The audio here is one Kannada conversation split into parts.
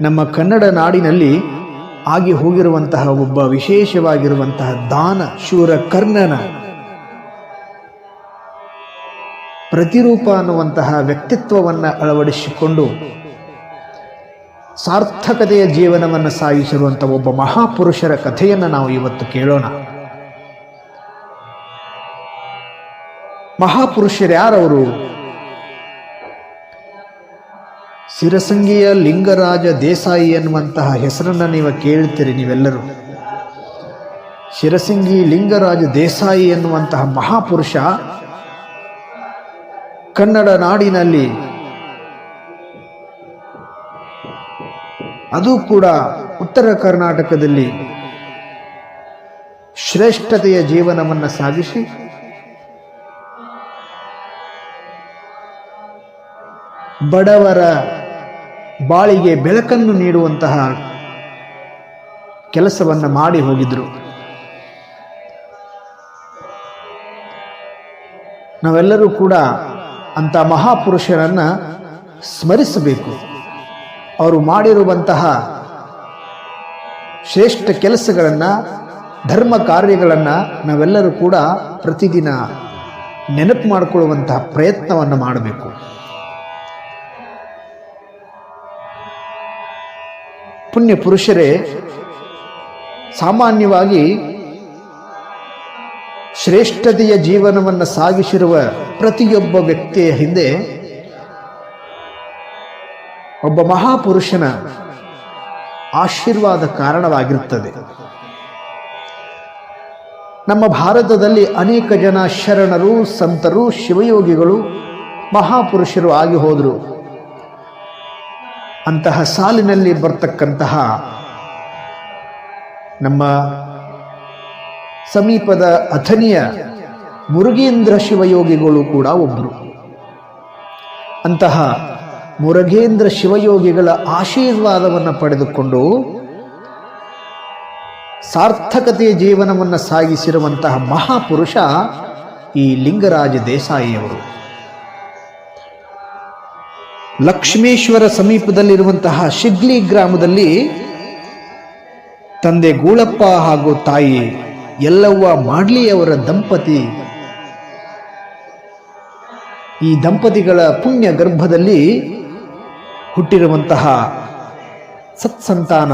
ನಮ್ಮ ಕನ್ನಡ ನಾಡಿನಲ್ಲಿ ಆಗಿ ಹೋಗಿರುವಂತಹ ಒಬ್ಬ ವಿಶೇಷವಾಗಿರುವಂತಹ ದಾನ ಶೂರ ಕರ್ಣನ ಪ್ರತಿರೂಪ ಅನ್ನುವಂತಹ ವ್ಯಕ್ತಿತ್ವವನ್ನು ಅಳವಡಿಸಿಕೊಂಡು ಸಾರ್ಥಕತೆಯ ಜೀವನವನ್ನು ಸಾಗಿಸಿರುವಂಥ ಒಬ್ಬ ಮಹಾಪುರುಷರ ಕಥೆಯನ್ನು ನಾವು ಇವತ್ತು ಕೇಳೋಣ. ಮಹಾಪುರುಷರು ಯಾರವರು? ಸಿರಸಂಗಿಯ ಲಿಂಗರಾಜ ದೇಸಾಯಿ ಎನ್ನುವಂತಹ ಹೆಸರನ್ನು ನೀವು ಕೇಳ್ತೀರಿ ನೀವೆಲ್ಲರೂ. ಶಿರಸಂಗಿ ಲಿಂಗರಾಜ ದೇಸಾಯಿ ಎನ್ನುವಂತಹ ಮಹಾಪುರುಷ ಕನ್ನಡ ನಾಡಿನಲ್ಲಿ ಅದು ಕೂಡ ಉತ್ತರ ಕರ್ನಾಟಕದಲ್ಲಿ ಶ್ರೇಷ್ಠತೆಯ ಜೀವನವನ್ನು ಸಾಗಿಸಿ ಬಡವರ ಬಾಳಿಗೆ ಬೆಳಕನ್ನು ನೀಡುವಂತಹ ಕೆಲಸವನ್ನು ಮಾಡಿ ಹೋಗಿದ್ರು. ನಾವೆಲ್ಲರೂ ಕೂಡ ಅಂಥ ಮಹಾಪುರುಷರನ್ನು ಸ್ಮರಿಸಬೇಕು. ಅವರು ಮಾಡಿರುವಂತಹ ಶ್ರೇಷ್ಠ ಕೆಲಸಗಳನ್ನು, ಧರ್ಮ ಕಾರ್ಯಗಳನ್ನು ನಾವೆಲ್ಲರೂ ಕೂಡ ಪ್ರತಿದಿನ ನೆನಪು ಮಾಡಿಕೊಳ್ಳುವಂತಹ ಪ್ರಯತ್ನವನ್ನು ಮಾಡಬೇಕು. ಪುಣ್ಯ ಪುರುಷರೇ, ಸಾಮಾನ್ಯವಾಗಿ ಶ್ರೇಷ್ಠತೆಯ ಜೀವನವನ್ನು ಸಾಗಿಸಿರುವ ಪ್ರತಿಯೊಬ್ಬ ವ್ಯಕ್ತಿಯ ಹಿಂದೆ ಒಬ್ಬ ಮಹಾಪುರುಷನ ಆಶೀರ್ವಾದ ಕಾರಣವಾಗಿರುತ್ತದೆ. ನಮ್ಮ ಭಾರತದಲ್ಲಿ ಅನೇಕ ಜನ ಶರಣರು, ಸಂತರು, ಶಿವಯೋಗಿಗಳು, ಮಹಾಪುರುಷರು ಆಗಿ ಹೋದರು. ಅಂತಹ ಸಾಲಿನಲ್ಲಿ ಬರ್ತಕ್ಕಂತಹ ನಮ್ಮ ಸಮೀಪದ ಅಥನಿಯ ಮುರುಗೇಂದ್ರ ಶಿವಯೋಗಿಗಳು ಕೂಡ ಒಬ್ಬರು ಅಂತಹ ಮುರುಗೇಂದ್ರ ಶಿವಯೋಗಿಗಳ ಆಶೀರ್ವಾದವನ್ನು ಪಡೆದುಕೊಂಡು ಸಾರ್ಥಕತೆಯ ಜೀವನವನ್ನು ಸಾಗಿಸಿರುವಂತಹ ಮಹಾಪುರುಷ ಈ ಲಿಂಗರಾಜ ದೇಸಾಯಿಯವರು. ಲಕ್ಷ್ಮೇಶ್ವರ ಸಮೀಪದಲ್ಲಿರುವಂತಹ ಶಿಗ್ಲಿ ಗ್ರಾಮದಲ್ಲಿ ತಂದೆ ಗೂಳಪ್ಪ ಹಾಗೂ ತಾಯಿ ಎಲ್ಲವ್ವ ಮಾಡ್ಲಿಯವರ ದಂಪತಿ. ಈ ದಂಪತಿಗಳ ಪುಣ್ಯ ಗರ್ಭದಲ್ಲಿ ಹುಟ್ಟಿರುವಂತಹ ಸತ್ಸಂತಾನ.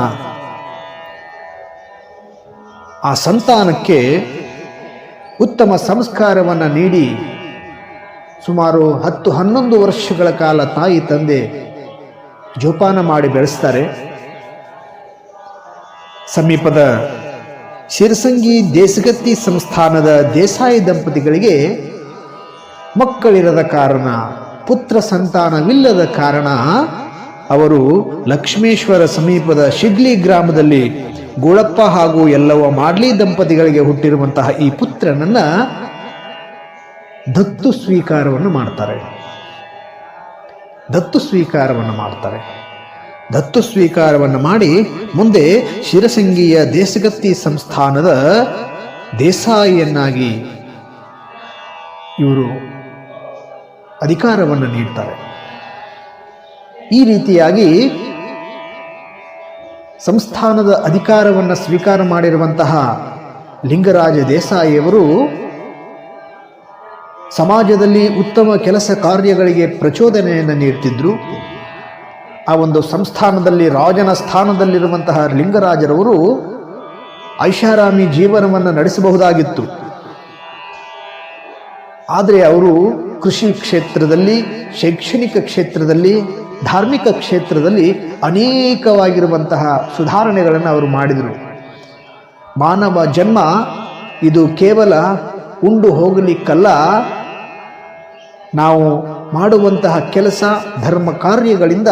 ಆ ಸಂತಾನಕ್ಕೆ ಉತ್ತಮ ಸಂಸ್ಕಾರವನ್ನು ನೀಡಿ ಸುಮಾರು ಹತ್ತು ಹನ್ನೊಂದು ವರ್ಷಗಳ ಕಾಲ ತಾಯಿ ತಂದೆ ಜೋಪಾನ ಮಾಡಿ ಬೆಳೆಸ್ತಾರೆ. ಸಮೀಪದ ಶಿರಸಂಗಿ ದೇಸಗತ್ತಿ ಸಂಸ್ಥಾನದ ದೇಸಾಯಿ ದಂಪತಿಗಳಿಗೆ ಮಕ್ಕಳಿರದ ಕಾರಣ, ಪುತ್ರ ಸಂತಾನವಿಲ್ಲದ ಕಾರಣ ಅವರು ಲಕ್ಷ್ಮೇಶ್ವರ ಸಮೀಪದ ಶಿಗ್ಲಿ ಗ್ರಾಮದಲ್ಲಿ ಗೋಳಪ್ಪ ಹಾಗೂ ಎಲ್ಲವ ಮಾಡ್ಲಿ ದಂಪತಿಗಳಿಗೆ ಹುಟ್ಟಿರುವಂತಹ ಈ ಪುತ್ರನನ್ನ ದತ್ತು ಸ್ವೀಕಾರವನ್ನು ಮಾಡ್ತಾರೆ. ದತ್ತು ಸ್ವೀಕಾರವನ್ನು ಮಾಡ್ತಾರೆ. ದತ್ತು ಸ್ವೀಕಾರವನ್ನು ಮಾಡಿ ಮುಂದೆ ಶಿರಸಂಗಿಯ ದೇಶಗತ್ತಿ ಸಂಸ್ಥಾನದ ದೇಸಾಯಿಯನ್ನಾಗಿ ಇವರು ಅಧಿಕಾರವನ್ನು ನೀಡ್ತಾರೆ. ಈ ರೀತಿಯಾಗಿ ಸಂಸ್ಥಾನದ ಅಧಿಕಾರವನ್ನು ಸ್ವೀಕಾರ ಮಾಡಿರುವಂತಹ ಲಿಂಗರಾಜ ದೇಸಾಯಿಯವರು ಸಮಾಜದಲ್ಲಿ ಉತ್ತಮ ಕೆಲಸ ಕಾರ್ಯಗಳಿಗೆ ಪ್ರಚೋದನೆಯನ್ನು ನೀಡ್ತಿದ್ದರು ಆ ಒಂದು ಸಂಸ್ಥಾನದಲ್ಲಿ, ರಾಜನ ಸ್ಥಾನದಲ್ಲಿರುವಂತಹ ಲಿಂಗರಾಜರವರು ಐಷಾರಾಮಿ ಜೀವನವನ್ನು ನಡೆಸಬಹುದಾಗಿತ್ತು. ಆದರೆ ಅವರು ಕೃಷಿ ಕ್ಷೇತ್ರದಲ್ಲಿ, ಶೈಕ್ಷಣಿಕ ಕ್ಷೇತ್ರದಲ್ಲಿ, ಧಾರ್ಮಿಕ ಕ್ಷೇತ್ರದಲ್ಲಿ ಅನೇಕವಾಗಿರುವಂತಹ ಸುಧಾರಣೆಗಳನ್ನು ಅವರು ಮಾಡಿದರು. ಮಾನವ ಜನ್ಮ ಇದು ಕೇವಲ ಉಂಡು ಹೋಗಲಿಕ್ಕಲ್ಲ ನಾವು ಮಾಡುವಂತಹ ಕೆಲಸ ಧರ್ಮ ಕಾರ್ಯಗಳಿಂದ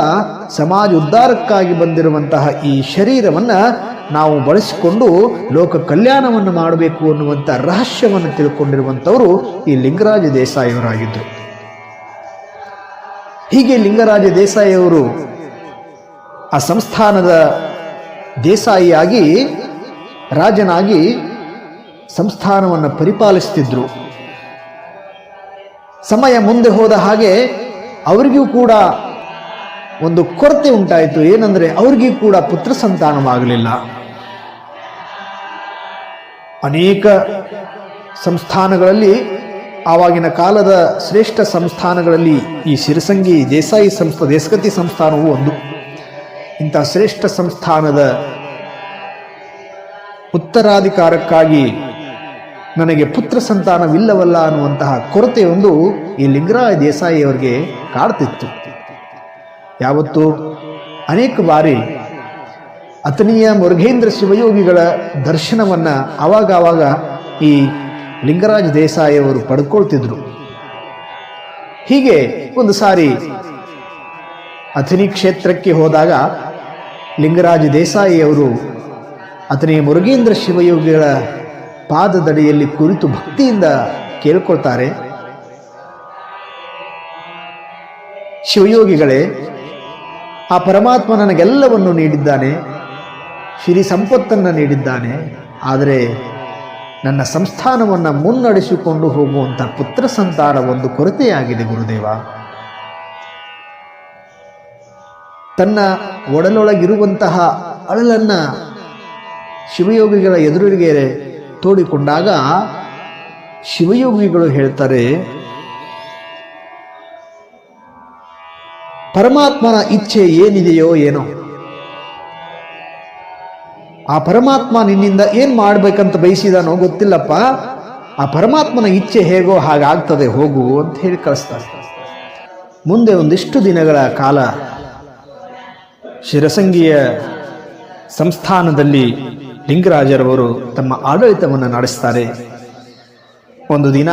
ಸಮಾಜ ಉದ್ಧಾರಕ್ಕಾಗಿ ಬಂದಿರುವಂತಹ ಈ ಶರೀರವನ್ನು ನಾವು ಬಳಸಿಕೊಂಡು ಲೋಕ ಕಲ್ಯಾಣವನ್ನು ಮಾಡಬೇಕು ಅನ್ನುವಂಥ ರಹಸ್ಯವನ್ನು ತಿಳ್ಕೊಂಡಿರುವಂಥವರು ಈ ಲಿಂಗರಾಜ ದೇಸಾಯಿಯವರಾಗಿದ್ದರು ಹೀಗೆ ಲಿಂಗರಾಜ ದೇಸಾಯಿಯವರು ಆ ಸಂಸ್ಥಾನದ ದೇಸಾಯಿಯಾಗಿ ರಾಜನಾಗಿ ಸಂಸ್ಥಾನವನ್ನು ಪರಿಪಾಲಿಸ್ತಿದ್ರು. ಸಮಯ ಮುಂದೆ ಹೋದ ಹಾಗೆ ಅವರಿಗೂ ಕೂಡ ಒಂದು ಕೊರತೆ ಉಂಟಾಯಿತು. ಏನಂದ್ರೆ ಅವ್ರಿಗೆ ಕೂಡ ಪುತ್ರ ಸಂತಾನವಾಗಲಿಲ್ಲ. ಅನೇಕ ಸಂಸ್ಥಾನಗಳಲ್ಲಿ ಆವಾಗಿನ ಕಾಲದ ಶ್ರೇಷ್ಠ ಸಂಸ್ಥಾನಗಳಲ್ಲಿ ಈ ಶಿರಸಂಗಿ ದೇಸಾಯಿ ಸಂಸ್ಥಾ ದೇಸಗತಿ ಸಂಸ್ಥಾನವು ಒಂದು. ಇಂಥ ಶ್ರೇಷ್ಠ ಸಂಸ್ಥಾನದ ಉತ್ತರಾಧಿಕಾರಕ್ಕಾಗಿ ನನಗೆ ಪುತ್ರ ಸಂತಾನವಿಲ್ಲವಲ್ಲ ಅನ್ನುವಂತಹ ಕೊರತೆಯೊಂದು ಈ ಲಿಂಗರಾಯ ದೇಸಾಯಿಯವರಿಗೆ ಕಾಡ್ತಿತ್ತು. ಯಾವತ್ತು ಅನೇಕ ಬಾರಿ ಅತನೀಯ ಮುರುಘೇಂದ್ರ ಶಿವಯೋಗಿಗಳ ದರ್ಶನವನ್ನು ಆವಾಗ ಈ ಲಿಂಗರಾಜ ದೇಸಾಯಿಯವರು ಪಡ್ಕೊಳ್ತಿದ್ರು. ಹೀಗೆ ಒಂದು ಸಾರಿ ಅಥನಿ ಕ್ಷೇತ್ರಕ್ಕೆ ಹೋದಾಗ ಲಿಂಗರಾಜ ದೇಸಾಯಿಯವರು ಅತನಿಯ ಮುರುಗೇಂದ್ರ ಶಿವಯೋಗಿಗಳ ಪಾದದಡಿಯಲ್ಲಿ ಕುರಿತು ಭಕ್ತಿಯಿಂದ ಕೇಳ್ಕೊಳ್ತಾರೆ. ಶಿವಯೋಗಿಗಳೇ, ಆ ಪರಮಾತ್ಮ ನನಗೆಲ್ಲವನ್ನು ನೀಡಿದ್ದಾನೆ, ಸಿರಿ ಸಂಪತ್ತನ್ನು ನೀಡಿದ್ದಾನೆ, ಆದರೆ ನನ್ನ ಸಂಸ್ಥಾನವನ್ನು ಮುನ್ನಡೆಸಿಕೊಂಡು ಹೋಗುವಂಥ ಪುತ್ರ ಸಂತಾನ ಒಂದು ಕೊರತೆಯಾಗಿದೆ ಗುರುದೇವ. ತನ್ನ ಒಡಲೊಳಗಿರುವಂತಹ ಅಳಲನ್ನು ಶಿವಯೋಗಿಗಳ ಎದುರಿಗೆ ತೋಡಿಕೊಂಡಾಗ ಶಿವಯೋಗಿಗಳು ಹೇಳ್ತಾರೆ, ಪರಮಾತ್ಮನ ಇಚ್ಛೆ ಏನಿದೆಯೋ ಏನೋ. ಆ ಪರಮಾತ್ಮ ನಿನ್ನಿಂದ ಏನ್ ಮಾಡ್ಬೇಕಂತ ಬಯಸಿದಾನೋ ಗೊತ್ತಿಲ್ಲಪ್ಪ. ಆ ಪರಮಾತ್ಮನ ಇಚ್ಛೆ ಹೇಗೋ ಹಾಗಾಗ್ತದೆ, ಹೋಗು ಅಂತ ಹೇಳಿ ಕಳಿಸ್ತಾರೆ. ಮುಂದೆ ಒಂದಿಷ್ಟು ದಿನಗಳ ಕಾಲ ಶಿರಸಂಗಿಯ ಸಂಸ್ಥಾನದಲ್ಲಿ ಲಿಂಗರಾಜರವರು ತಮ್ಮ ಆಡಳಿತವನ್ನು ನಡೆಸ್ತಾರೆ. ಒಂದು ದಿನ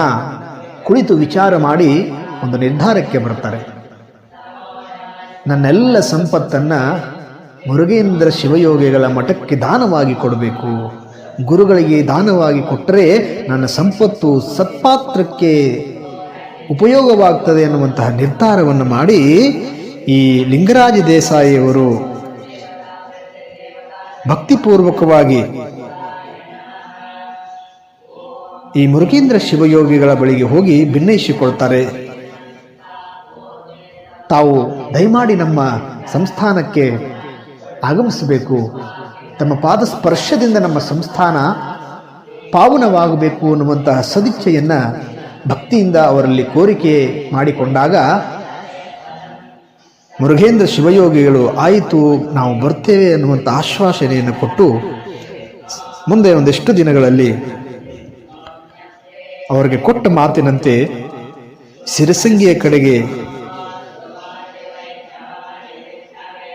ಕುಳಿತು ವಿಚಾರ ಮಾಡಿ ಒಂದು ನಿರ್ಧಾರಕ್ಕೆ ಬರ್ತಾರೆ. ನನ್ನೆಲ್ಲ ಸಂಪತ್ತನ್ನು ಮುರುಗೇಂದ್ರ ಶಿವಯೋಗಿಗಳ ಮಠಕ್ಕೆ ದಾನವಾಗಿ ಕೊಡಬೇಕು. ಗುರುಗಳಿಗೆ ದಾನವಾಗಿ ಕೊಟ್ಟರೆ ನನ್ನ ಸಂಪತ್ತು ಸತ್ಪಾತ್ರಕ್ಕೆ ಉಪಯೋಗವಾಗ್ತದೆ ಅನ್ನುವಂತಹ ನಿರ್ಧಾರವನ್ನು ಮಾಡಿ ಈ ಲಿಂಗರಾಜ ದೇಸಾಯಿಯವರು ಭಕ್ತಿಪೂರ್ವಕವಾಗಿ ಈ ಮುರುಗೇಂದ್ರ ಶಿವಯೋಗಿಗಳ ಬಳಿಗೆ ಹೋಗಿ ಭಿನ್ನಯಿಸಿಕೊಳ್ತಾರೆ. ತಾವು ದಯಮಾಡಿ ನಮ್ಮ ಸಂಸ್ಥಾನಕ್ಕೆ ಆಗಮಿಸಬೇಕು. ತಮ್ಮ ಪಾದ ಸ್ಪರ್ಶದಿಂದ ನಮ್ಮ ಸಂಸ್ಥಾನ ಪಾವನವಾಗಬೇಕು ಅನ್ನುವಂತಹ ಸದಿಚ್ಛೆಯನ್ನು ಭಕ್ತಿಯಿಂದ ಅವರಲ್ಲಿ ಕೋರಿಕೆ ಮಾಡಿಕೊಂಡಾಗ ಮುರುಘೇಂದ್ರ ಶಿವಯೋಗಿಗಳು, ಆಯಿತು, ನಾವು ಬರ್ತೇವೆ ಅನ್ನುವಂಥ ಆಶ್ವಾಸನೆಯನ್ನು ಕೊಟ್ಟು ಮುಂದೆ ಒಂದಿಷ್ಟು ದಿನಗಳಲ್ಲಿ ಅವರಿಗೆ ಕೊಟ್ಟ ಮಾತಿನಂತೆ ಸಿರಸಂಗಿಯ ಕಡೆಗೆ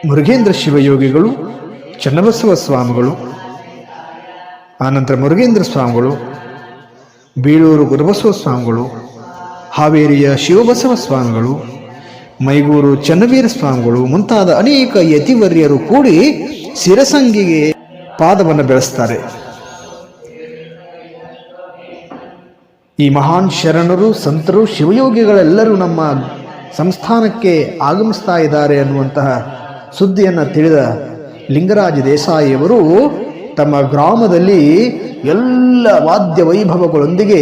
ಮುರುಘೇಂದ್ರ ಶಿವಯೋಗಿಗಳು, ಚನ್ನಬಸವ ಸ್ವಾಮಿಗಳು, ಆನಂತರ ಮುರುಘೇಂದ್ರ ಸ್ವಾಮಿಗಳು, ಬೀಳೂರು ಗುರುಬಸವ ಸ್ವಾಮಿಗಳು, ಹಾವೇರಿಯ ಶಿವಬಸವ ಸ್ವಾಮಿಗಳು ಮೈಗೂರು ಚನ್ನವೀರ ಸ್ವಾಮಿಗಳು ಮುಂತಾದ ಅನೇಕ ಯತಿವರ್ಯರು ಕೂಡಿ ಶಿರಸಂಗಿಗೆ ಪಾದವನ್ನು ಬೆಳೆಸ್ತಾರೆ. ಈ ಮಹಾನ್ ಶರಣರು, ಸಂತರು, ಶಿವಯೋಗಿಗಳೆಲ್ಲರೂ ನಮ್ಮ ಸಂಸ್ಥಾನಕ್ಕೆ ಆಗಮಿಸ್ತಾ ಇದ್ದಾರೆ ಅನ್ನುವಂತಹ ಸುದ್ದಿಯನ್ನು ತಿಳಿದ ಲಿಂಗರಾಜ ದೇಸಾಯಿಯವರು ತಮ್ಮ ಗ್ರಾಮದಲ್ಲಿ ಎಲ್ಲ ವಾದ್ಯ ವೈಭವಗಳೊಂದಿಗೆ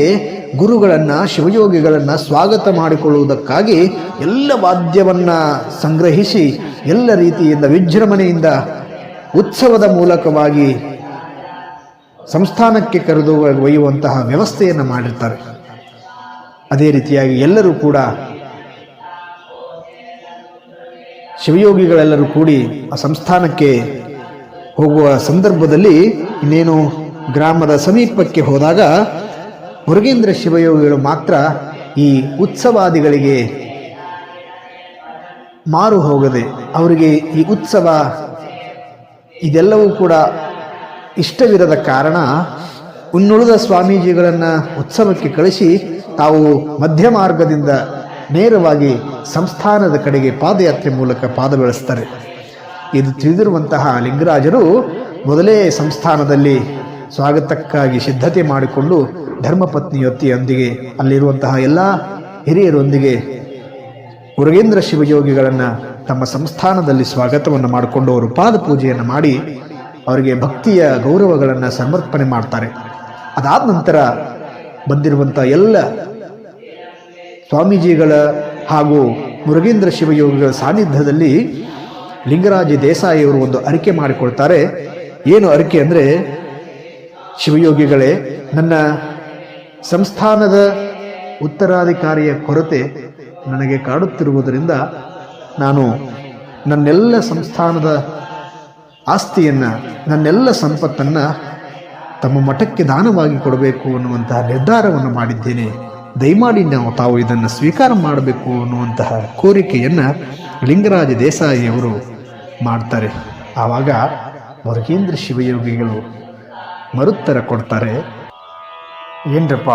ಗುರುಗಳನ್ನು, ಶಿವಯೋಗಿಗಳನ್ನು ಸ್ವಾಗತ ಮಾಡಿಕೊಳ್ಳುವುದಕ್ಕಾಗಿ ಎಲ್ಲ ವಾದ್ಯವನ್ನು ಸಂಗ್ರಹಿಸಿ ಎಲ್ಲ ರೀತಿಯಿಂದ ವಿಜೃಂಭಣೆಯಿಂದ ಉತ್ಸವದ ಮೂಲಕವಾಗಿ ಸಂಸ್ಥಾನಕ್ಕೆ ಕರೆದು ಒಯ್ಯುವಂತಹ ವ್ಯವಸ್ಥೆಯನ್ನು ಮಾಡಿರ್ತಾರೆ. ಅದೇ ರೀತಿಯಾಗಿ ಎಲ್ಲರೂ ಕೂಡ ಶಿವಯೋಗಿಗಳೆಲ್ಲರೂ ಕೂಡಿ ಆ ಸಂಸ್ಥಾನಕ್ಕೆ ಹೋಗುವ ಸಂದರ್ಭದಲ್ಲಿ ಇನ್ನೇನು ಗ್ರಾಮದ ಸಮೀಪಕ್ಕೆ ಹೋದಾಗ ಮುರುಗೇಂದ್ರ ಶಿವಯೋಗಿಗಳು ಮಾತ್ರ ಈ ಉತ್ಸವಾದಿಗಳಿಗೆ ಮಾರು ಹೋಗದೆ ಅವರಿಗೆ ಈ ಉತ್ಸವ ಇದೆಲ್ಲವೂ ಕೂಡ ಇಷ್ಟವಿರದ ಕಾರಣ ಇನ್ನುಳಿದ ಸ್ವಾಮೀಜಿಗಳನ್ನು ಉತ್ಸವಕ್ಕೆ ಕಳಿಸಿ ತಾವು ಮಧ್ಯ ಮಾರ್ಗದಿಂದ ನೇರವಾಗಿ ಸಂಸ್ಥಾನದ ಕಡೆಗೆ ಪಾದಯಾತ್ರೆ ಮೂಲಕ ಪಾದ ಬೆಳೆಸ್ತಾರೆ. ಇದು ತಿಳಿದಿರುವಂತಹ ಲಿಂಗರಾಜರು ಮೊದಲೇ ಸಂಸ್ಥಾನದಲ್ಲಿ ಸ್ವಾಗತಕ್ಕಾಗಿ ಸಿದ್ಧತೆ ಮಾಡಿಕೊಂಡು ಧರ್ಮಪತ್ನಿಯೊತ್ತಿಯೊಂದಿಗೆ ಅಲ್ಲಿರುವಂತಹ ಎಲ್ಲ ಹಿರಿಯರೊಂದಿಗೆ ಮುರುಗೇಂದ್ರ ಶಿವಯೋಗಿಗಳನ್ನು ತಮ್ಮ ಸಂಸ್ಥಾನದಲ್ಲಿ ಸ್ವಾಗತವನ್ನು ಮಾಡಿಕೊಂಡು ಅವರು ಪಾದ ಪೂಜೆಯನ್ನು ಮಾಡಿ ಅವರಿಗೆ ಭಕ್ತಿಯ ಗೌರವಗಳನ್ನು ಸಮರ್ಪಣೆ ಮಾಡ್ತಾರೆ. ಅದಾದ ನಂತರ ಬಂದಿರುವಂಥ ಎಲ್ಲ ಸ್ವಾಮೀಜಿಗಳ ಹಾಗೂ ಮುರುಗೇಂದ್ರ ಶಿವಯೋಗಿಗಳ ಸಾನ್ನಿಧ್ಯದಲ್ಲಿ ಲಿಂಗರಾಜ ದೇಸಾಯಿಯವರು ಒಂದು ಅರಿಕೆ ಮಾಡಿಕೊಳ್ತಾರೆ. ಏನು ಅರಿಕೆ ಅಂದರೆ, ಶಿವಯೋಗಿಗಳೇ, ನನ್ನ ಸಂಸ್ಥಾನದ ಉತ್ತರಾಧಿಕಾರಿಯ ಕೊರತೆ ನನಗೆ ಕಾಡುತ್ತಿರುವುದರಿಂದ ನಾನು ನನ್ನೆಲ್ಲ ಸಂಸ್ಥಾನದ ಆಸ್ತಿಯನ್ನು, ನನ್ನೆಲ್ಲ ಸಂಪತ್ತನ್ನು ತಮ್ಮ ಮಠಕ್ಕೆ ದಾನವಾಗಿ ಕೊಡಬೇಕು ಅನ್ನುವಂತಹ ನಿರ್ಧಾರವನ್ನು ಮಾಡಿದ್ದೇನೆ. ದಯಮಾಡಿ ನಾವು ತಾವು ಇದನ್ನು ಸ್ವೀಕಾರ ಮಾಡಬೇಕು ಅನ್ನುವಂತಹ ಕೋರಿಕೆಯನ್ನು ಲಿಂಗರಾಜ ದೇಸಾಯಿಯವರು ಮಾಡ್ತಾರೆ. ಆವಾಗ ವರ್ಗೇಂದ್ರ ಶಿವಯೋಗಿಗಳು ಮರುತ್ತರ ಕೊಡ್ತಾರೆ. ಏನ್ರಪ್ಪ,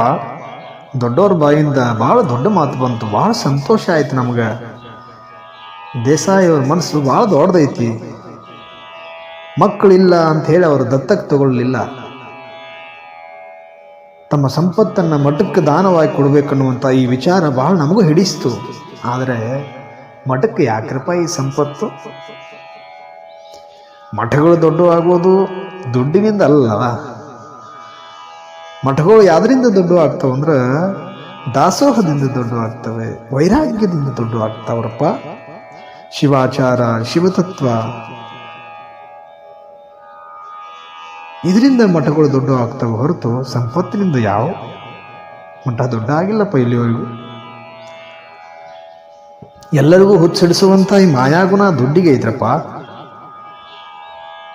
ದೊಡ್ಡವ್ರ ಬಾಯಿಂದ ಭಾಳ ದೊಡ್ಡ ಮಾತು ಬಂತು. ಭಾಳ ಸಂತೋಷ ಆಯ್ತು ನಮ್ಗೆ. ದೇಸಾಯಿಯವ್ರ ಮನಸ್ಸು ಭಾಳ ದೊಡ್ಡದೈತಿ. ಮಕ್ಕಳಿಲ್ಲ ಅಂತ ಹೇಳಿ ಅವರು ದತ್ತಕ್ಕೆ ತಗೊಳ್ಳಲಿಲ್ಲ ತಮ್ಮ ಸಂಪತ್ತನ್ನು ಮಠಕ್ಕೆ ದಾನವಾಗಿ ಕೊಡಬೇಕನ್ನುವಂಥ ಈ ವಿಚಾರ ಭಾಳ ನಮಗೂ ಹಿಡಿಸ್ತು. ಆದರೆ ಮಠಕ್ಕೆ ಯಾಕ್ರಪ್ಪ ಈ ಸಂಪತ್ತು? ಮಠಗಳು ದೊಡ್ಡವಾಗುವುದು ದುಡ್ಡಿನಿಂದ ಅಲ್ಲ. ಮಠಗಳು ಯಾವುದರಿಂದ ದೊಡ್ಡ ಆಗ್ತಾವ ಅಂದ್ರೆ ದಾಸೋಹದಿಂದ ದೊಡ್ಡ ಆಗ್ತವೆ ವೈರಾಗ್ಯದಿಂದ ದೊಡ್ಡ ಆಗ್ತಾವ್ರಪ್ಪ ಶಿವಾಚಾರ, ಶಿವತತ್ವ. ಇದರಿಂದ ಮಠಗಳು ದೊಡ್ಡ ಆಗ್ತವೆ ಹೊರತು ಸಂಪತ್ತಿನಿಂದ ಯಾವ ಮಠ ದೊಡ್ಡ ಆಗಿಲ್ಲಪ್ಪ ಇಲ್ಲಿವರೆಗೂ. ಎಲ್ಲರಿಗೂ ಹುಚ್ಚಿಡಿಸುವಂಥ ಈ ಮಾಯಾಗುಣ ದುಡ್ಡಿಗೆ ಐತ್ರಪ್ಪ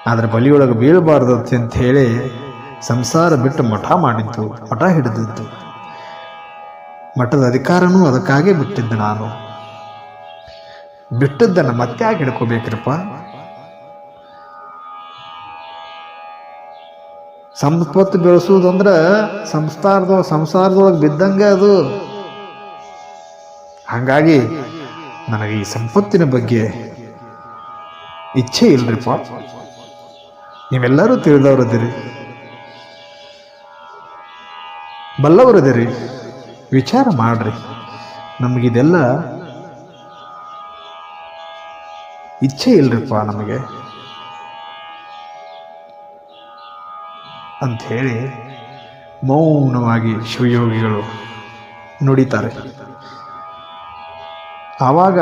ಆದ್ರೆ ಬಲಿಯೊಳಗೆ ಬೀಳಬಾರ್ದು ಅಂತ ಹೇಳಿ ಸಂಸಾರ ಬಿಟ್ಟು ಮಠ ಮಾಡಿದ್ದು, ಮಠ ಹಿಡಿದಿದ್ದು. ಮಠದ ಅಧಿಕಾರನೂ ಅದಕ್ಕಾಗೇ ಬಿಟ್ಟಿದ್ದೆ ನಾನು. ಬಿಟ್ಟದ್ದನ್ನು ಮತ್ತೆ ಯಾಕೆ ಹಿಡ್ಕೋಬೇಕ್ರಪ್ಪ? ಸಂಪತ್ತು ಬೆಳೆಸುವುದಂದ್ರೆ ಸಂಸಾರದೊಳಗೆ ಸಂಸಾರದೊಳಗೆ ಬಿದ್ದಂಗೆ ಅದು. ಹಾಗಾಗಿ ನನಗೆ ಈ ಸಂಪತ್ತಿನ ಬಗ್ಗೆ ಇಚ್ಛೆ ಇಲ್ರಿಪ್ಪ. ನೀವೆಲ್ಲರೂ ತಿಳಿದವರದಿರಿ ಬಲ್ಲವರದಿರಿ ವಿಚಾರ ಮಾಡ್ರಿ. ನಮಗಿದೆಲ್ಲ ಇಚ್ಛೆ ಇಲ್ರಿಪ್ಪ ನಮಗೆ. ಅಂಥೇಳಿ ಮೌನವಾಗಿ ಶಿವಯೋಗಿಗಳು ನುಡಿತಾರೆ. ಆವಾಗ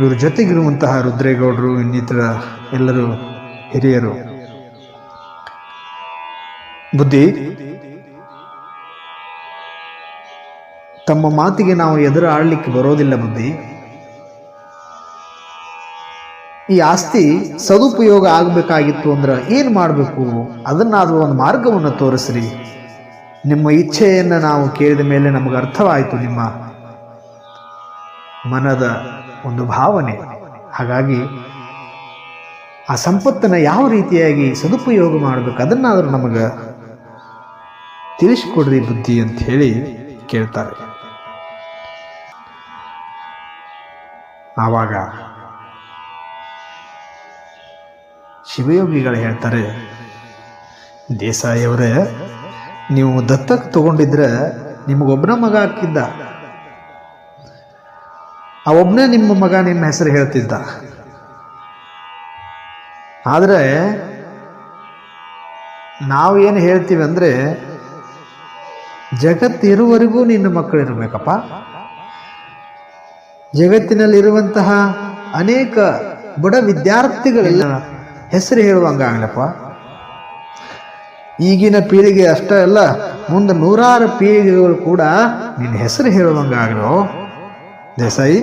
ಇವ್ರ ಜೊತೆಗಿರುವಂತಹ ರುದ್ರೇಗೌಡರು, ಇನ್ನಿತರ ಎಲ್ಲರೂ ಹಿರಿಯರು. ಬುದ್ಧಿ, ತಮ್ಮ ಮಾತಿಗೆ ನಾವು ಎದುರು ಆಡ್ಲಿಕ್ಕೆ ಬರೋದಿಲ್ಲ ಬುದ್ಧಿ. ಈ ಆಸ್ತಿ ಸದುಪಯೋಗ ಆಗಬೇಕಾಗಿತ್ತು ಅಂದ್ರೆ ಏನು ಮಾಡಬೇಕು? ಅದನ್ನಾದರೂ ಒಂದು ಮಾರ್ಗವನ್ನು ತೋರಿಸ್ರಿ. ನಿಮ್ಮ ಇಚ್ಛೆಯನ್ನು ನಾವು ಕೇಳಿದ ಮೇಲೆ ನಮಗೆ ಅರ್ಥವಾಯಿತು ನಿಮ್ಮ ಮನದ ಒಂದು ಭಾವನೆ. ಹಾಗಾಗಿ ಆ ಸಂಪತ್ತನ್ನು ಯಾವ ರೀತಿಯಾಗಿ ಸದುಪಯೋಗ ಮಾಡಬೇಕು, ಅದನ್ನಾದರೂ ನಮಗೆ ತಿಳಿಸಿಕೊಡ್ರಿ ಬುದ್ಧಿ ಅಂತ ಹೇಳಿ ಕೇಳ್ತಾರೆ. ಆವಾಗ ಶಿವಯೋಗಿಗಳು ಹೇಳ್ತಾರೆ, ದೇಸಾಯಿಯವರೇ, ನೀವು ದತ್ತಕ್ಕೆ ತಗೊಂಡಿದ್ರೆ ನಿಮಗೊಬ್ಬನ ಮಗ ಹಾಕಿದ್ದ? ಆ ಒಬ್ಬನೇ ನಿಮ್ಮ ಮಗ ನಿಮ್ಮ ಹೆಸರು ಹೇಳ್ತಿದ್ದ. ಆದರೆ ನಾವು ಏನು ಹೇಳ್ತೀವಿ ಅಂದರೆ, ಜಗತ್ತಿರುವವರೆಗೂ ನಿನ್ನ ಮಕ್ಕಳಿರ್ಬೇಕಪ್ಪ. ಜಗತ್ತಿನಲ್ಲಿರುವಂತಹ ಅನೇಕ ಬಡ ವಿದ್ಯಾರ್ಥಿಗಳೆಲ್ಲ ಹೆಸರು ಹೇಳುವಂಗಾಗಲಪ್ಪ ಈಗಿನ ಪೀಳಿಗೆ ಅಷ್ಟೇ ಅಲ್ಲ, ಮುಂದೆ ನೂರಾರು ಪೀಳಿಗೆಗಳು ಕೂಡ ನಿನ್ನ ಹೆಸರು ಹೇಳುವಂಗಾಗಲೋ ದೇಸಾಯಿ?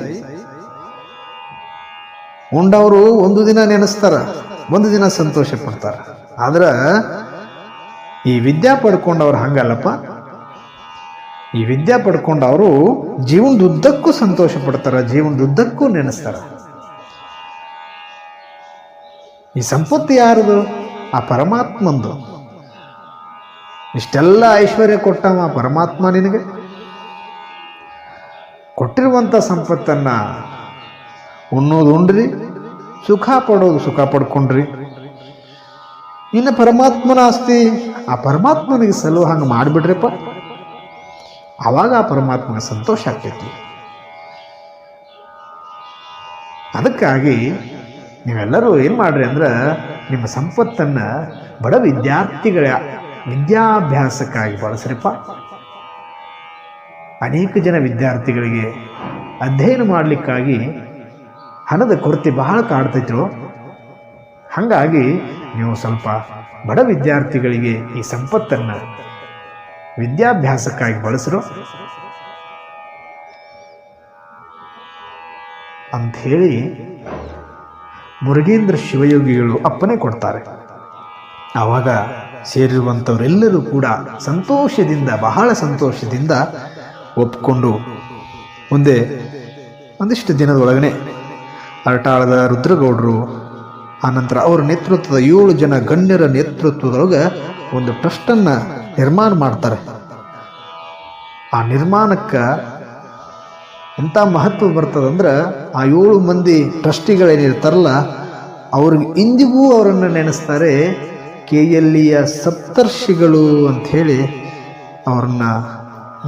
ಉಂಡವರು ಒಂದು ದಿನ ನೆನೆಸ್ತಾರ, ಒಂದು ದಿನ ಸಂತೋಷ ಪಡ್ತಾರ. ಆದ್ರೆ ಈ ವಿದ್ಯಾ ಪಡ್ಕೊಂಡವ್ರು ಹಂಗಲ್ಲಪ್ಪ. ಈ ವಿದ್ಯಾ ಪಡ್ಕೊಂಡವರು ಜೀವನದುದ್ದಕ್ಕೂ ಸಂತೋಷ ಪಡ್ತಾರ, ಜೀವನದುದ್ದಕ್ಕೂ ನೆನೆಸ್ತಾರ. ಈ ಸಂಪತ್ತು ಯಾರದು? ಆ ಪರಮಾತ್ಮಂದು. ಇಷ್ಟೆಲ್ಲ ಐಶ್ವರ್ಯ ಕೊಟ್ಟವ ಪರಮಾತ್ಮ ನಿನಗೆ? ಕೊಟ್ಟಿರುವಂಥ ಸಂಪತ್ತನ್ನು ಉಣ್ಣೋದು ಉಂಡ್ರಿ ಸುಖ ಪಡೋದು ಸುಖ ಪಡ್ಕೊಂಡ್ರಿ. ಇನ್ನು ಪರಮಾತ್ಮನ ಆಸ್ತಿ, ಆ ಪರಮಾತ್ಮನಿಗೆ ಸಲುವ ಹಂಗೆ ಮಾಡಿಬಿಡ್ರಿಪ್ಪ ಆವಾಗ ಆ ಪರಮಾತ್ಮನ ಸಂತೋಷ ಆಗ್ತೈತಿ. ಅದಕ್ಕಾಗಿ ನೀವೆಲ್ಲರೂ ಏನು ಮಾಡ್ರಿ ಅಂದ್ರೆ ನಿಮ್ಮ ಸಂಪತ್ತನ್ನು ಬಡ ವಿದ್ಯಾರ್ಥಿಗಳ ವಿದ್ಯಾಭ್ಯಾಸಕ್ಕಾಗಿ ಬಳಸ್ರಿಪ್ಪ. ಅನೇಕ ಜನ ವಿದ್ಯಾರ್ಥಿಗಳಿಗೆ ಅಧ್ಯಯನ ಮಾಡಲಿಕ್ಕಾಗಿ ಹಣದ ಕೊರತೆ ಬಹಳ ಕಾಡ್ತಿದ್ರು ಹಾಗಾಗಿ ನೀವು ಸ್ವಲ್ಪ ಬಡ ವಿದ್ಯಾರ್ಥಿಗಳಿಗೆ ಈ ಸಂಪತ್ತನ್ನು ವಿದ್ಯಾಭ್ಯಾಸಕ್ಕಾಗಿ ಬಳಸರು. ಅಂಥೇಳಿ ಮುರುಗೇಂದ್ರ ಶಿವಯೋಗಿಗಳು ಅಪ್ಪನೆ ಕೊಡ್ತಾರೆ. ಆವಾಗ ಸೇರಿರುವಂಥವರೆಲ್ಲರೂ ಕೂಡ ಸಂತೋಷದಿಂದ, ಬಹಳ ಸಂತೋಷದಿಂದ ಒಪ್ಕೊಂಡು ಮುಂದೆ ಒಂದಿಷ್ಟು ದಿನದೊಳಗನೆ ಅರಟಾಳದ ರುದ್ರಗೌಡರು ಆನಂತರ ಅವರ ನೇತೃತ್ವದ ಏಳು ಜನ ಗಣ್ಯರ ನೇತೃತ್ವದೊಳಗೆ ಒಂದು ಟ್ರಸ್ಟನ್ನು ನಿರ್ಮಾಣ ಮಾಡ್ತಾರೆ. ಆ ನಿರ್ಮಾಣಕ್ಕೆ ಎಂಥ ಮಹತ್ವ ಬರ್ತದಂದ್ರೆ ಆ ಏಳು ಮಂದಿ ಟ್ರಸ್ಟಿಗಳೇನಿರ್ತಾರಲ್ಲ ಅವ್ರಿಗೆ ಇಂದಿಗೂ ಅವರನ್ನು ನೆನೆಸ್ತಾರೆ ಕೆ ಎಲ್ ಇಯ ಸಪ್ತರ್ಷಿಗಳು ಅಂಥೇಳಿ ಅವ್ರನ್ನ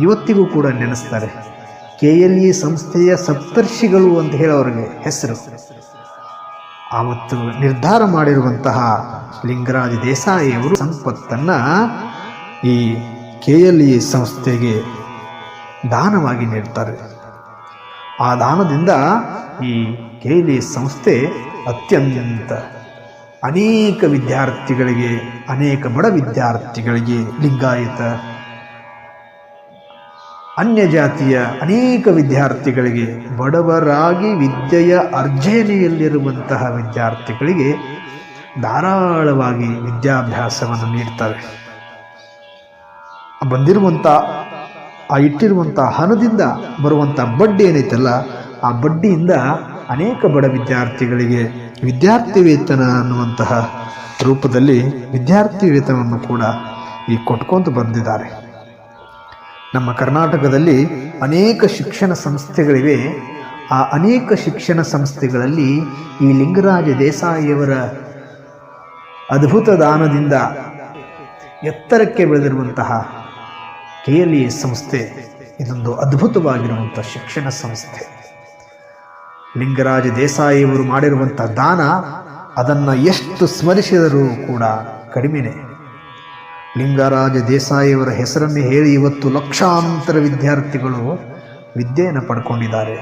ಇವತ್ತಿಗೂ ಕೂಡ ನೆನೆಸ್ತಾರೆ. ಕೆ ಎಲ್ ಇ ಸಂಸ್ಥೆಯ ಸಪ್ತರ್ಷಿಗಳು ಅಂತ ಹೇಳಿ ಹೆಸರು. ಆವತ್ತು ನಿರ್ಧಾರ ಮಾಡಿರುವಂತಹ ಲಿಂಗರಾಜ ದೇಸಾಯಿಯವರು ಸಂಪತ್ತನ್ನು ಈ ಕೆ ಎಲ್ ಇ ಸಂಸ್ಥೆಗೆ ದಾನವಾಗಿ ನೀಡ್ತಾರೆ. ಆ ದಾನದಿಂದ ಈ ಕೆ ಎಲ್ ಇ ಸಂಸ್ಥೆ ಅತ್ಯಂತ ಅನೇಕ ವಿದ್ಯಾರ್ಥಿಗಳಿಗೆ, ಅನೇಕ ಬಡ ವಿದ್ಯಾರ್ಥಿಗಳಿಗೆ ಲಿಂಗಾಯತ ಅನ್ಯ ಜಾತಿಯ ಅನೇಕ ವಿದ್ಯಾರ್ಥಿಗಳಿಗೆ ಬಡವರಾಗಿ ವಿದ್ಯೆಯ ಅರ್ಜನೆಯಲ್ಲಿರುವಂತಹ ವಿದ್ಯಾರ್ಥಿಗಳಿಗೆ ಧಾರಾಳವಾಗಿ ವಿದ್ಯಾಭ್ಯಾಸವನ್ನು ನೀಡ್ತವೆ. ಬಂದಿರುವಂಥ ಆ ಇಟ್ಟಿರುವಂಥ ಹಣದಿಂದ ಬರುವಂಥ ಬಡ್ಡಿ ಏನೈತಲ್ಲ ಆ ಬಡ್ಡಿಯಿಂದ ಅನೇಕ ಬಡ ವಿದ್ಯಾರ್ಥಿಗಳಿಗೆ ವಿದ್ಯಾರ್ಥಿ ವೇತನ ಅನ್ನುವಂತಹ ರೂಪದಲ್ಲಿ ವಿದ್ಯಾರ್ಥಿ ವೇತನವನ್ನು ಕೂಡ ಈ ಕೊಟ್ಕೊಂತ ಬಂದಿದ್ದಾರೆ. ನಮ್ಮ ಕರ್ನಾಟಕದಲ್ಲಿ ಅನೇಕ ಶಿಕ್ಷಣ ಸಂಸ್ಥೆಗಳಿವೆ. ಆ ಅನೇಕ ಶಿಕ್ಷಣ ಸಂಸ್ಥೆಗಳಲ್ಲಿ ಈ ಲಿಂಗರಾಜ ದೇಸಾಯಿಯವರ ಅದ್ಭುತ ದಾನದಿಂದ ಎತ್ತರಕ್ಕೆ ಬೆಳೆದಿರುವಂತಹ ಕೆ ಎಲ್ ಇ ಸಂಸ್ಥೆ ಇದೊಂದು ಅದ್ಭುತವಾಗಿರುವಂಥ ಶಿಕ್ಷಣ ಸಂಸ್ಥೆ. ಲಿಂಗರಾಜ ದೇಸಾಯಿಯವರು ಮಾಡಿರುವಂಥ ದಾನ ಅದನ್ನು ಎಷ್ಟು ಸ್ಮರಿಸಿದರೂ ಕೂಡ ಕಡಿಮೆನೆ. ಲಿಂಗರಾಜ ದೇಸಾಯಿಯವರ ಹೆಸರನ್ನೇ ಹೇಳಿ ಇವತ್ತು ಲಕ್ಷಾಂತರ ವಿದ್ಯಾರ್ಥಿಗಳು ವಿದ್ಯೆಯನ್ನು ಪಡ್ಕೊಂಡಿದ್ದಾರೆ.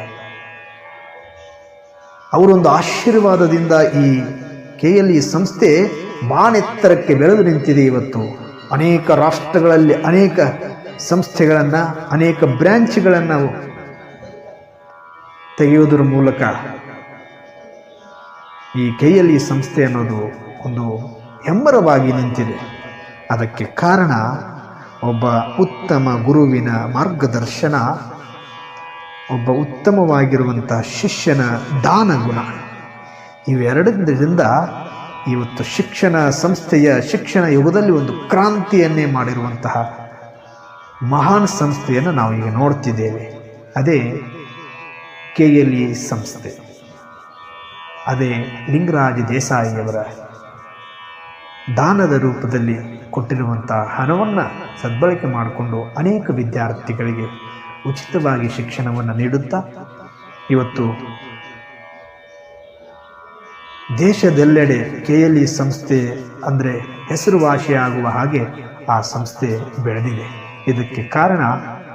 ಅವರೊಂದು ಆಶೀರ್ವಾದದಿಂದ ಈ ಕೆ ಎಲ್ ಇ ಸಂಸ್ಥೆ ಮಾನೆತ್ತರಕ್ಕೆ ಬೆಳೆದು ನಿಂತಿದೆ ಇವತ್ತು. ಅನೇಕ ರಾಷ್ಟ್ರಗಳಲ್ಲಿ ಅನೇಕ ಸಂಸ್ಥೆಗಳನ್ನು, ಅನೇಕ ಬ್ರ್ಯಾಂಚ್ಗಳನ್ನು ತೆಗೆಯುವುದರ ಮೂಲಕ ಈ ಕೆ ಎಲ್ ಇ ಸಂಸ್ಥೆ ಅನ್ನೋದು ಒಂದು ಹೆಮ್ಮರವಾಗಿ ನಿಂತಿದೆ. ಅದಕ್ಕೆ ಕಾರಣ ಒಬ್ಬ ಉತ್ತಮ ಗುರುವಿನ ಮಾರ್ಗದರ್ಶನ, ಒಬ್ಬ ಉತ್ತಮವಾಗಿರುವಂಥ ಶಿಷ್ಯನ ದಾನ ಗುಣ. ಇವೆರಡರಿಂದ ಇವತ್ತು ಶಿಕ್ಷಣ ಸಂಸ್ಥೆಯ ಶಿಕ್ಷಣ ಯುಗದಲ್ಲಿ ಒಂದು ಕ್ರಾಂತಿಯನ್ನೇ ಮಾಡಿರುವಂತಹ ಮಹಾನ್ ಸಂಸ್ಥೆಯನ್ನು ನಾವು ಈಗ ನೋಡ್ತಿದ್ದೇವೆ. ಅದೇ ಕೆ ಎಲ್ ಇ ಸಂಸ್ಥೆ. ಅದೇ ಲಿಂಗರಾಜ ದೇಸಾಯಿಯವರ ದಾನದ ರೂಪದಲ್ಲಿ ಕೊಟ್ಟಿರುವಂಥ ಹಣವನ್ನು ಸದ್ಬಳಕೆ ಮಾಡಿಕೊಂಡು ಅನೇಕ ವಿದ್ಯಾರ್ಥಿಗಳಿಗೆ ಉಚಿತವಾಗಿ ಶಿಕ್ಷಣವನ್ನು ನೀಡುತ್ತಾ ಇವತ್ತು ದೇಶದೆಲ್ಲೆಡೆ ಕೆ ಎಲ್ ಇ ಸಂಸ್ಥೆ ಅಂದರೆ ಹೆಸರುವಾಸಿಯಾಗುವ ಹಾಗೆ ಆ ಸಂಸ್ಥೆ ಬೆಳೆದಿದೆ. ಇದಕ್ಕೆ ಕಾರಣ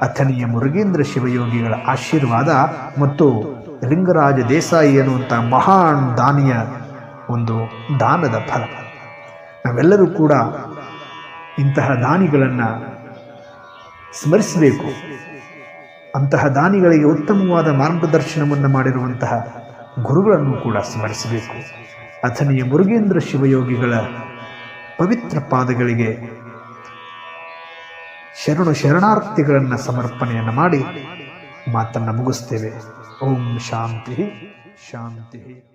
ಅಥಣಿಯ ಮುರುಗೇಂದ್ರ ಶಿವಯೋಗಿಗಳ ಆಶೀರ್ವಾದ ಮತ್ತು ಲಿಂಗರಾಜ ದೇಸಾಯಿ ಎನ್ನುವಂಥ ಮಹಾನ್ ದಾನಿಯ ಒಂದು ದಾನದ ಫಲ. ನಾವೆಲ್ಲರೂ ಕೂಡ ಇಂತಹ ದಾನಿಗಳನ್ನು ಸ್ಮರಿಸಬೇಕು. ಅಂತಹ ದಾನಿಗಳಿಗೆ ಉತ್ತಮವಾದ ಮಾರ್ಗದರ್ಶನವನ್ನು ಮಾಡಿರುವಂತಹ ಗುರುಗಳನ್ನು ಕೂಡ ಸ್ಮರಿಸಬೇಕು. ಅಥನಿಯ ಮುರುಗೇಂದ್ರ ಶಿವಯೋಗಿಗಳ ಪವಿತ್ರ ಪಾದಗಳಿಗೆ ಶರಣು ಶರಣಾರ್ಥಿಗಳನ್ನು ಸಮರ್ಪಣೆಯನ್ನು ಮಾಡಿ ಮಾತನ್ನು ಮುಗಿಸ್ತೇವೆ. ಓಂ ಶಾಂತಿ ಶಾಂತಿ.